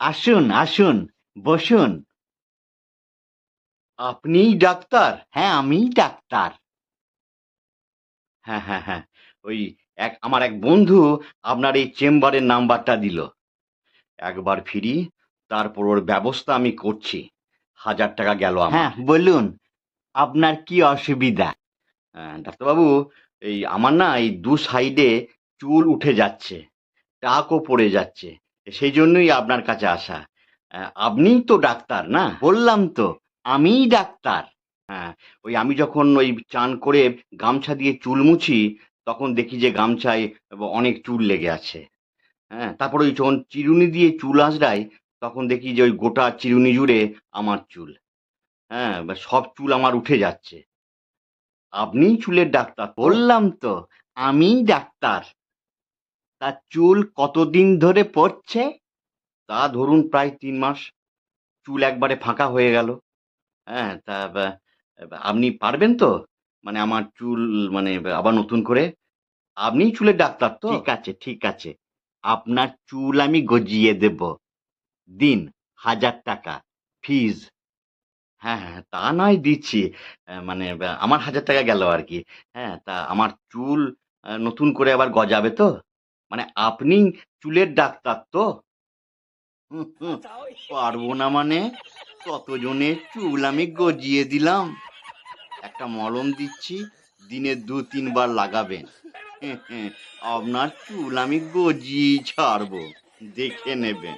আসুন আসুন বসুন। আপনিই ডাক্তার? হ্যাঁ আমিই ডাক্তার। হ্যাঁ হ্যাঁ হ্যাঁ ওই এক আমার এক বন্ধু আপনার এই চেম্বারের নাম্বারটা দিল। একবার ফিরি তারপর ওর ব্যবস্থা আমি করছি। হাজার টাকা গেল হ্যাঁ বলুন আপনার কি অসুবিধা? হ্যাঁ, ডাক্তারবাবু এই আমার না এই দু সাইডে চুল উঠে যাচ্ছে টাকও পড়ে যাচ্ছে। সেই জন্যই আপনার কাছে আসা। আপনিই তো ডাক্তার, না? বললাম তো, আমিই ডাক্তার। হ্যাঁ ওই আমি যখন ওই চান করে গামছা দিয়ে চুল মুছি, তখন দেখি যে গামছায় অনেক চুল লেগে আছে। হ্যাঁ তারপর ওই যখন চিরুনি দিয়ে চুল আঁচড়াই, তখন দেখি যে ওই গোটা চিরুনি জুড়ে আমার চুল। হ্যাঁ সব চুল আমার উঠে যাচ্ছে। আপনিই চুলের ডাক্তার, বললাম তো, আমিই ডাক্তার। তা চুল কতদিন ধরে পড়ছে? তা ধরুন প্রায় তিন মাস। চুল একবারে ফাঁকা হয়ে গেল। হ্যাঁ তা আপনি পারবেন তো? মানে আমার চুল মানে আবার নতুন করে। আপনিই চুলের ডাক্তার তো? ঠিক আছে ঠিক আছে। আপনার চুল আমি গজিয়ে দেব। দিন হাজার টাকা ফিজ হ্যাঁ হ্যাঁ তা নয় দিচ্ছি। মানে আমার হাজার টাকা গেল আর কি। হ্যাঁ তা আমার চুল নতুন করে আবার গজাবে তো? মানে আপনি চুলের ডাক্তার তো? পারব না মানে? কতজনের চুল আমি গজিয়ে দিলাম। একটা মলম দিচ্ছি, দিনে দু, তিনবার লাগাবেন। আপনার চুল আমি গজিয়ে ছাড়বো। দেখে নেবেন।